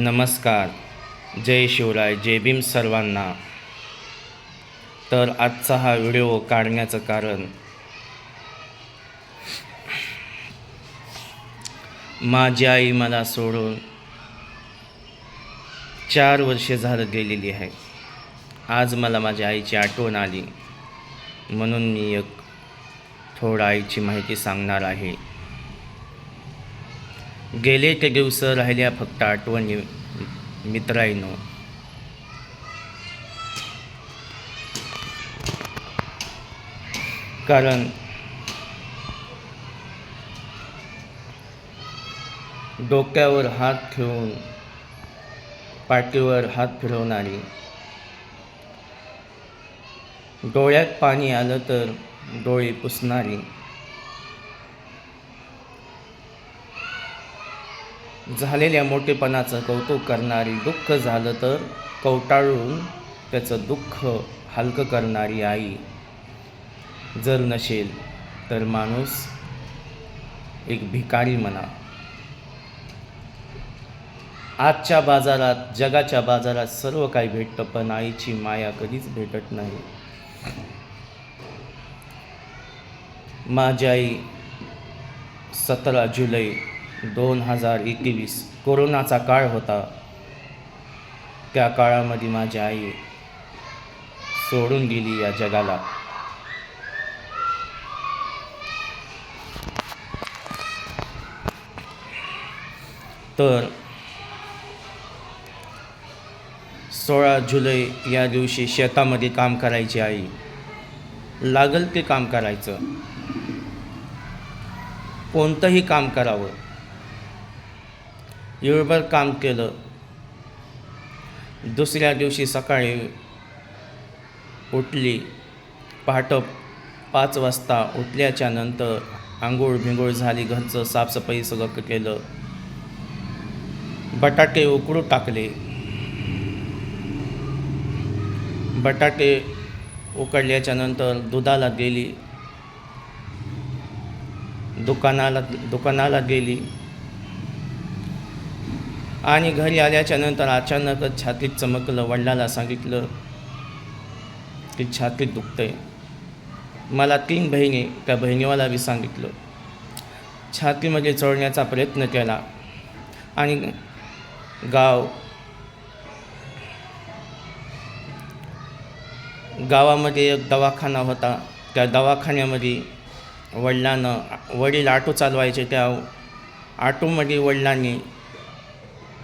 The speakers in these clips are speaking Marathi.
नमस्कार. जय शिवराय जय भीम सर्वांना. तर आजचा हा व्हिडिओ काढण्याचं कारण माझी आई मला सोडून चार वर्षे झालं गेलेली आहे. आज मला माझ्या आईची आठवण आली. म्हणून मी एक थोडं आईची माहिती सांगणार आहे. गेले ते दिवस राहिल्या फक्त आठवणी मित्रांनो. कारण डोक्यावर हात ठेवून पाठीवर हात फिरवणारी डोळ्यात पाणी आलं तर डोळे पुसणारी झालेल्या मोठेपणाचं कौतुक करणारी दुःख झालं तर कवटाळून त्याचं दुःख हलकं करणारी आई. जर नसेल तर माणूस एक भिकारी म्हणा. आजच्या बाजारात जगाच्या बाजारात सर्व काही भेटतं पण आईची माया कधीच भेटत नाही. माझी आई सतरा जुलै दोन हजार एकवीस कोरोनाचा काळ होता. त्या काळामध्ये माझी आई सोडून गेली या जगाला. तर सोळा जुलै या दिवशी शेतामध्ये काम करायची आई. लागल ते काम करायचं. कोणतंही काम करावं. एवढभर काम केलं. दुसऱ्या दिवशी सकाळी उठली. पहाट पाच वाजता उठल्याच्या नंतर आंघोळ भिंगोळ झाली घरचं साफसफाई सगळं केलं. बटाटे उकडू टाकले. बटाटे उकडल्याच्या नंतर दुधाला गेली. दुकानाला दुकानाला गेली. आणि घरी आल्याच्यानंतर अचानकच छातीत चमकलं वडिलाला सांगितलं की छातीत दुखतंय. मला तीन बहिणी त्या बहिणीवाला बी सांगितलं. छातीमध्ये चढण्याचा प्रयत्न केला आणि गाव गावामध्ये एक दवाखाना होता. त्या दवाखान्यामध्ये वडिलांना वडील ऑटो चालवायचे त्या ऑटोमध्ये वडिलांनी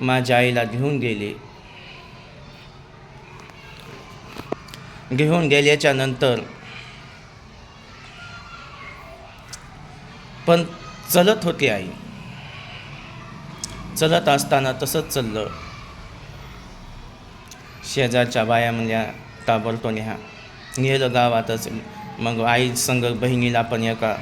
माझ्या आईला घेऊन गेले. घेऊन गेल्याच्यानंतर पण चलत होती आई. चलत असताना तसंच चाललं. शेजारच्या बाया म्हणल्या ताबडतो न्या नेलं गावातच. मग आई संग बहिणीला पण एका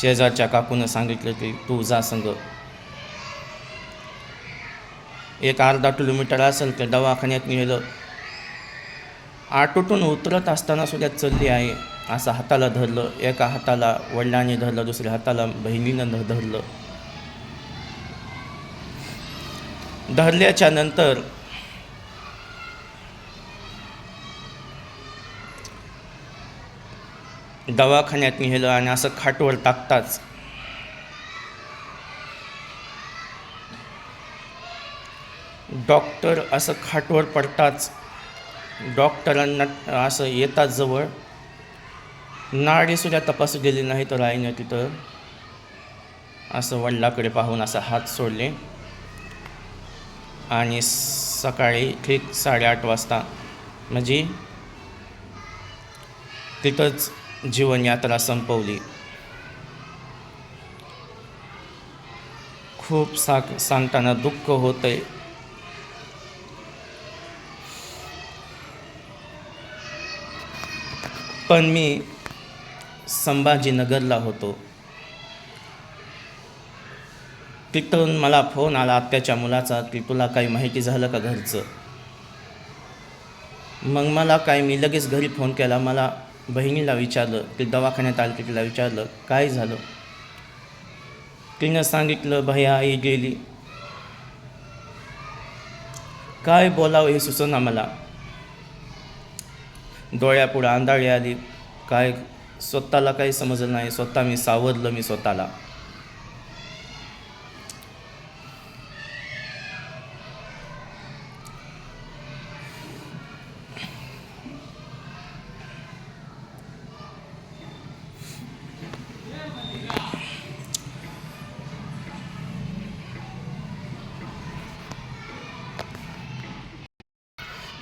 शेजारच्या काकूनं सांगितलं की तू जा संग. एक अर्धा किलोमीटर असेल तर दवाखान्यात नेलं. आटोतून उतरत असताना सुद्धा चलली आहे. असं हाताला धरलं. एका हाताला वडिलांनी धरलं दुसऱ्या हाताला बहिणीनं धरलं. धरल्याच्या नंतर दवाखान्यात नेलं आणि असं खाटवर टाकताच डॉक्टर असं खाटवर पडताच डॉक्टरांना असं येतात जवळ. नाडीसुद्धा तपासू दिली नाही तर आईनं तिथं असं वडिलाकडे पाहून असं हात सोडले. आणि सकाळी ठीक साडेआठ वाजता म्हणजे तिथंच जीवनयात्रा संपवली. खूप साक सांगताना दुःख होतं आहे पण मी संभाजीनगरला होतो. तिथून मला फोन आला आत्याच्या मुलाचा की तुला काही माहिती झालं का घरचं? मग मला काय मी लगेच घरी फोन केला. मला बहिणीला विचारलं की दवाखान्यात आलं की तिला विचारलं काय झालं? तिनं सांगितलं भैया आई गेली. काय बोलावं हे सुचना मला. डोळ्यापुढं आंधळी आली. काय स्वतःला काही समजलं नाही. स्वतः मी सावरलं मी स्वतःला.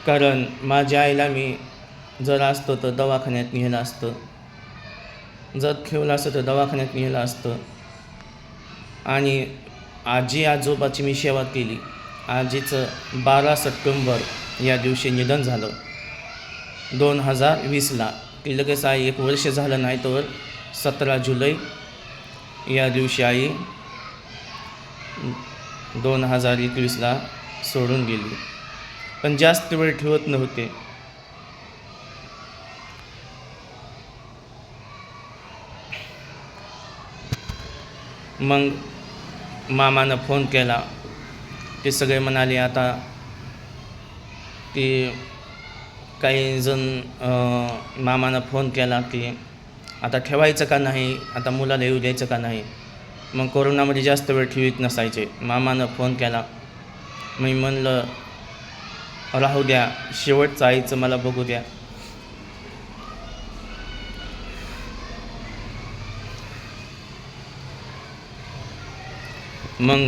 कारण माझ्या आईला मी जर असतो तर दवाखान्यात नेलं असतं. जर ठेवलं असतं तर दवाखान्यात नेलं असतं. आणि आजी आजोबाची मी सेवा केली. आजीचं बारा सप्टेंबर या दिवशी निधन झालं. दोन हजार वीसला की लगेच आई एक वर्ष झालं नाही तर सतरा जुलै या दिवशी आई दोन हजार एकवीसला सोडून गेली. पण जास्त वेळ ठेवत नव्हते. मग मामानं फोन केला. ते सगळे म्हणाले आता की काही जण मामानं फोन केला की आता ठेवायचं का नाही? आता मुलाला येऊ द्यायचं का नाही? मग कोरोनामध्ये जास्त वेळ ठेवीत नसायचे. मामानं फोन केला. मी म्हणलं राहू द्या शेवटचं आईचं मला बघू द्या. मग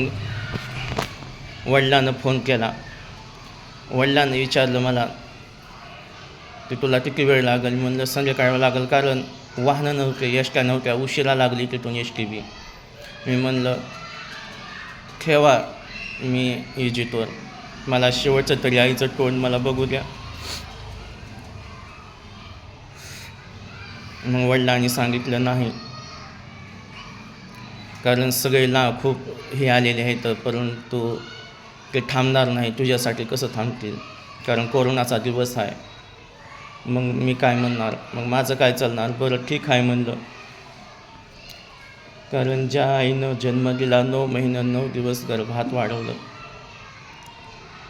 वडिलानं फोन केला. वडिलांनी विचारलं मला की तुला किती वेळ लागेल? म्हणलं संध्याकाळ लागेल कारण वाहनं नव्हते एसट्या नव्हत्या उशिरा लागली तिथून एस टी बी. मी म्हणलं ठेवा मी इजितवर मला शेवटचं तरी आईचं तोंड मला बघू द्या. मग वडिलांनी सांगितलं नाही कारण सगळेला खूप हे आलेले आहेत परंतु ते थांबणार नाही. तुझ्यासाठी कसं थांबतील? कारण कोरोनाचा दिवस आहे. मग मी काय म्हणणार? मग माझं काय चालणार? बरं ठीक आहे म्हणलं. कारण ज्या आईनं जन्म दिला नऊ महिन्या नऊ दिवस गर्भात वाढवलं.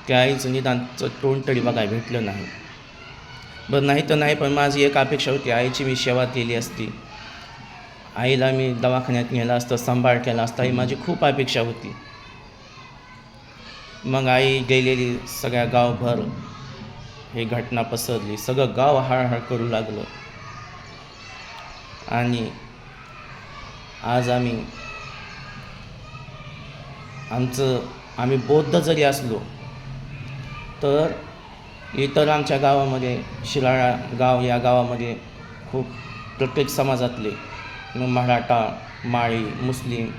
त्या आईचं निदानचं तोंड तरी बघाय भेटलं नाही. बरं नाही तर नाही पण माझी एक अपेक्षा होती. आईची मी सेवा केली असती. आईला मी दवाखान्यात नेला असतं सांभाळ केला असता. ही माझी खूप अपेक्षा होती. मग आई गेलेली सगळ्या गावभर. ही घटना पसरली. सगळं गाव हळहळ करू लागलं. आणि आज आम्ही आमचं आम्ही बौद्ध जरी असलो तर इतर आमच्या गावामध्ये शिराळा गाव या गावामध्ये खूप प्रत्येक समाजातले मग मराठा माळी मुस्लिम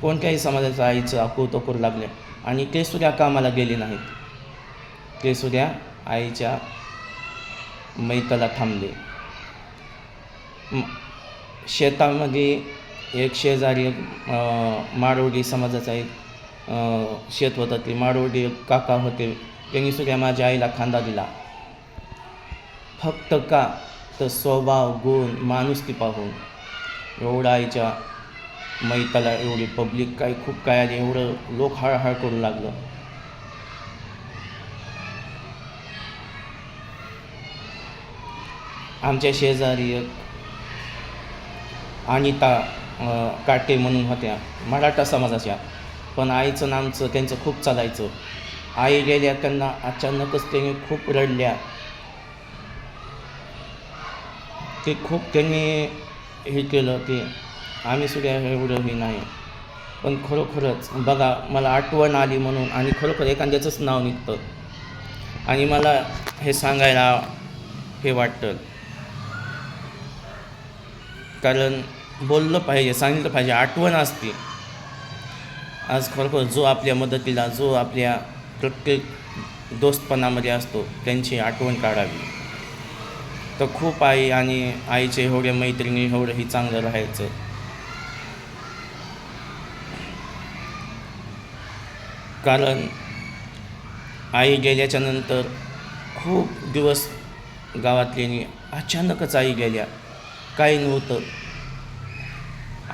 कोणत्याही समाजाचं आईचं अकूत करू लागले आणि ते सुद्धा कामाला गेले नाहीत. ते सुद्धा आईच्या मैताला थांबले. शेतामध्ये एक शेजारी एक माडवडी समाजाचा एक शेत होता. ते माडवडी एक काका होते. त्यांनी सुद्धा माझ्या आईला खांदा दिला. फक्त का? तर स्वभाव गुण माणुसकी पाहून. एवढं आईच्या मैताला एवढी पब्लिक काय खूप काय आणि एवढं लोक हळहळ करू लागलं. आमच्या शेजारी एक अनिता काटे म्हणून होत्या मराठा समाजाच्या. पण आईचं नामचं त्यांचं खूप चालायचं. आई गेल्या त्यांना अचानकच त्यांनी खूप रडल्या. ते खूप त्यांनी हे केलं की आम्ही सुद्धा एवढं हे नाही. पण खरोखरच बघा मला आठवण आली म्हणून आणि खरोखर एखाद्याचंच नाव निघतं. आणि मला हे सांगायला हे वाटतं. कारण बोललं पाहिजे सांगितलं पाहिजे आठवण असते. आज खरोखर जो आपल्या मदतीला जो आपल्या प्रत्येक दोस्तपणामध्ये असतो त्यांची आठवण काढावी. तर खूप आई आणि आईचे एवढे मैत्रिणी एवढंही चांगलं राहायचं. कारण आई गेल्याच्यानंतर खूप दिवस गावातल्यानी अचानकच आई गेल्या. काही नव्हतं.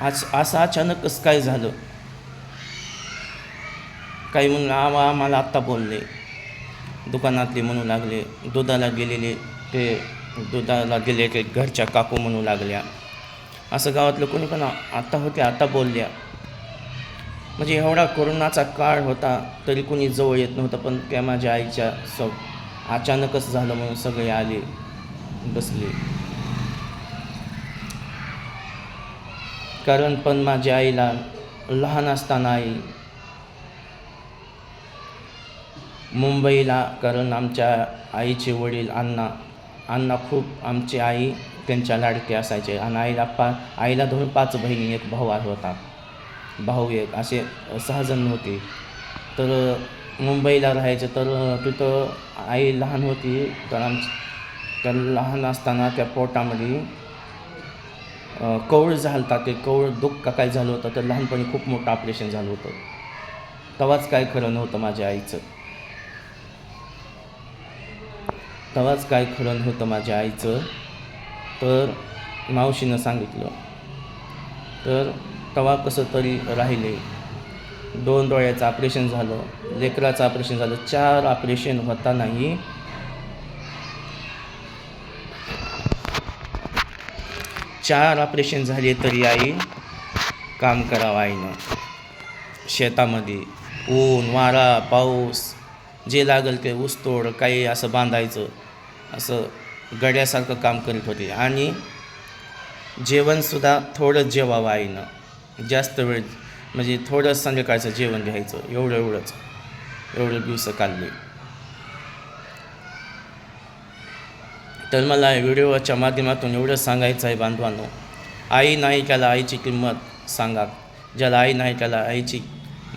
आज असं अचानकच काय झालं? काही म्हणून आवा आम्हाला आत्ता बोलले. दुकानातले म्हणू लागले दुधाला गेलेले ते दुधाला गेले ते घरच्या काकू म्हणू लागल्या. असं गावातलं कोणी पण आता होते आता बोलल्या. म्हणजे एवढा कोरोनाचा काळ होता तरी कोणी जवळ येत नव्हतं पण त्या माझ्या आईच्या सौ अचानकच झालं म्हणून सगळे आले बसले. कारण पण माझ्या आईला लहान असताना आई मुंबईला कारण आमच्या आईचे वडील अण्णा अण्णा खूप आमची आई त्यांच्या लाडके असायचे. आणि आईला पा आईला धरून पाच बहिणी एक भाऊ आहे होता. भाऊ एक असे सहाजण होते. तर मुंबईला राहायचे. तर तिथं आई लहान होती. तर आमची तर लहान असताना त्या पोटामध्ये कवळ झालता ते कवळ दुःख का काय झालं होतं? तर लहानपणी खूप मोठं ऑपरेशन झालं होतं. तेव्हाच काय खरं नव्हतं माझ्या आईचं. तेव्हाच काय खरं होतं माझ्या आईचं. तर मावशीनं सांगितलं. तर तेव्हा कसं तरी राहिले. दोन डोळ्याचं ऑपरेशन झालं. लेकराचं ऑपरेशन झालं. चार ऑपरेशन होता नाही. चार ऑपरेशन झाले तरी आई काम करावं आईनं. शेतामध्ये ऊन वारा पाऊस जे लागेल ते ऊसतोड काही असं बांधायचं असं गड्यासारखं काम करीत होते. आणि जेवणसुद्धा थोडंच जेवावं आईनं. जास्त वेळ म्हणजे थोडंच संध्याकाळचं जेवण घ्यायचं. एवढं एवढंच. एवढं दिवस काढले. तर मला व्हिडिओच्या माध्यमातून एवढं सांगायचं आहे बांधवांनो. आई नाही त्याला आईची किंमत सांगा. ज्याला आई नाही त्याला आईची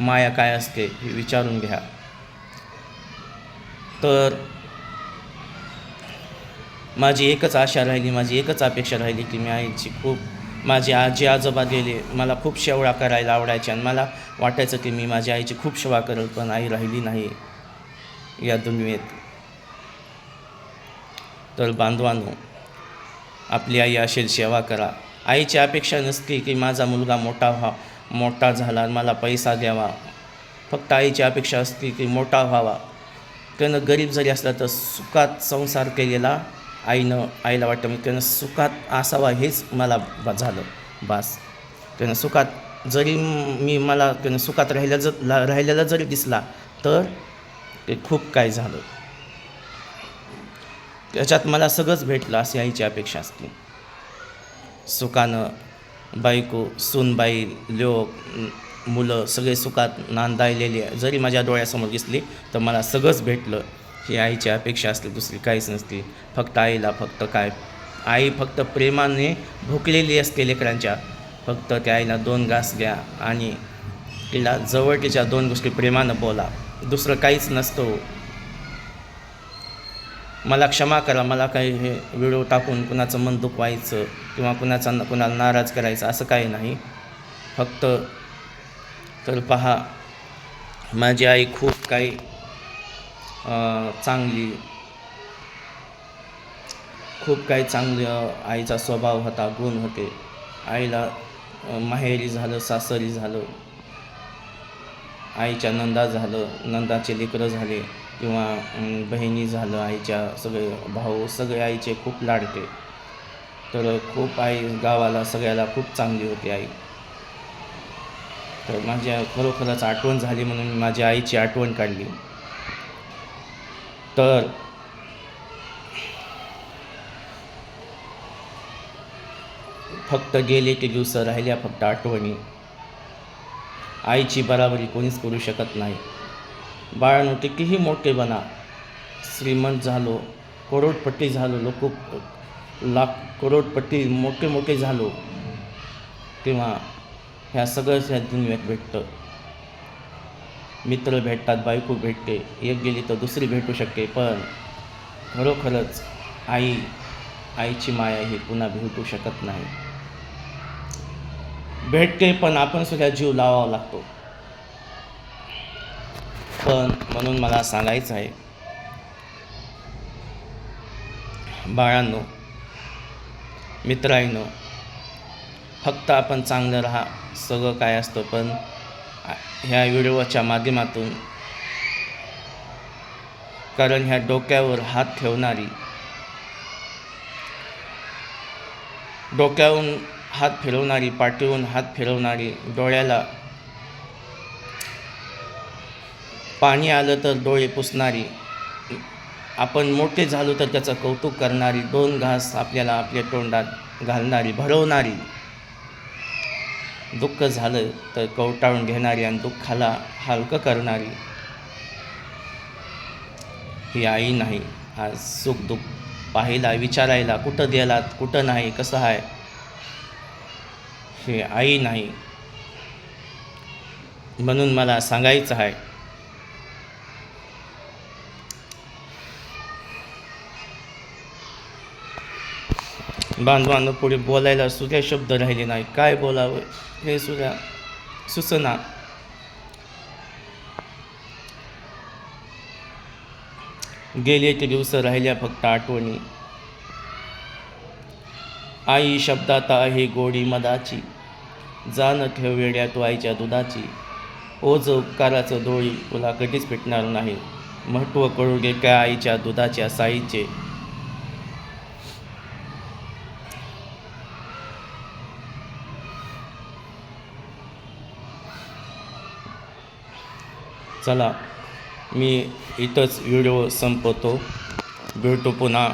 माया काय असते हे विचारून घ्या. तर माझी एकच आशा राहिली माझी एकच अपेक्षा राहिली की मी आईची खूप माझे आजी आजोबा गेले मला खूप शेवळा करायला आवडायचे आणि मला वाटायचं की मी माझ्या आईची खूप सेवा करेल पण आई राहिली नाही या दुनियेत. तर बांधवांनो आपली आई असेल सेवा करा. आईची अपेक्षा नसते की माझा मुलगा मोठा व्हा मोठा झाला आणि मला पैसा द्यावा. फक्त आईची अपेक्षा असते की मोठा व्हावा. त्यानं गरीब जरी असला तर सुखात संसार केलेला आईनं आईला वाटतं मी त्यानं सुखात असावा हेच मला बा झालं बास त्यानं सुखात जरी मी मला त्यानं सुखात राहिल्या जर ला- राहिलेला जरी दिसला तर ते खूप काय झालं त्याच्यात मला सगळंच भेटलं अशी आईची अपेक्षा असते सुखानं बायको सूनबाई लोक मुलं सगळे सुखात नांदायलेले जरी माझ्या डोळ्यासमोर दिसली तर मला सगळंच भेटलं. ही आईची अपेक्षा असते दुसरी काहीच नसती. फक्त आईला फक्त काय? आई फक्त प्रेमाने भुकलेली असते लेकरांच्या. फक्त त्या आईला दोन घास द्या आणि तिला जवळ तिच्या दोन गोष्टी प्रेमानं बोला. दुसरं काहीच नसतो. मला क्षमा करा मला काही हे व्हिडिओ टाकून कुणाचं मन दुखवायचं किंवा कुणाचा कुणाला नाराज करायचं असं काही नाही. फक्त तर पहा माझी आई खूप काही चांगली खूप काही चांगलं आईचा स्वभाव होता गुण होते. आईला माहेरी झालं सासरी झालं आईच्या नंदा झालं नंदाचे लेकरं झाले किंवा बहिणी झालं आईच्या सगळे भाऊ सगळे आईचे खूप लाडते तर खूप आई गावाला सगळ्याला खूप चांगली होती आई. तर माझ्या खरोखरच आठवण झाली म्हणून मी माझ्या आईची आठवण काढली. तर फक्त गेले ते दिवस राहिल्या फक्त आठवणी. आईची बराबरी कोणीच करू शकत नाही. बाळांनो कितीही मोठे बना. श्रीमंत झालो करोडपट्टी झालो लोक लाख करोडपट्टी मोठे मोठे झालो. तेव्हा ह्या सगळंच ह्या दुनियेत भेटतं. मित्र भेटतात बायको भेटते. एक गेली तर दुसरी भेटू शकते पण खरोखरच आई आईची माया ही पुन्हा भेटू शकत नाही. भेटते पण आपण सुद्धा जीव लावावा लागतो. पण म्हणून मला सांगायचं आहे बाळांनो मित्रांनो फक्त आपण चांगलं राहा. सगळं काय असतं पण ह्या व्हिडिओच्या माध्यमातून कारण ह्या डोक्यावर हात ठेवणारी डोक्याहून हात फिरवणारी पाठीहून हात फिरवणारी डोळ्याला पाणी आलं तर डोळे पुसणारी आपण मोठे झालो तर त्याचं कौतुक करणारी दोन घास आपल्याला आपल्या तोंडात घालणारी भरवणारी. दुःख झालं तर कवटाळून घेणारी आणि दुःखाला हलकं करणारी ही आई नाही. आज सुख दुःख पाहायला विचारायला कुठं गेलात कुठं नाही कसं आहे? हे आई नाही. म्हणून मला सांगायचं आहे बांधवांना पुढे बोलायला सुद्धा शब्द राहिले नाही काय बोलावं? हे सुद्धा सुचना. गेले ते दिवस राहिल्या फक्त आठवणी. आई शब्दात आहे गोडी मदाची जाण ठेव वेड्या तू आईच्या दुधाची ओझ उपकाराचं डोळी तुला कधीच पेटणार नाही. महत्त्व कळू गे काय आईच्या दुधाच्या साईचे. चला मी इथंच व्हिडिओ संपवतो. भेटू पुन्हा.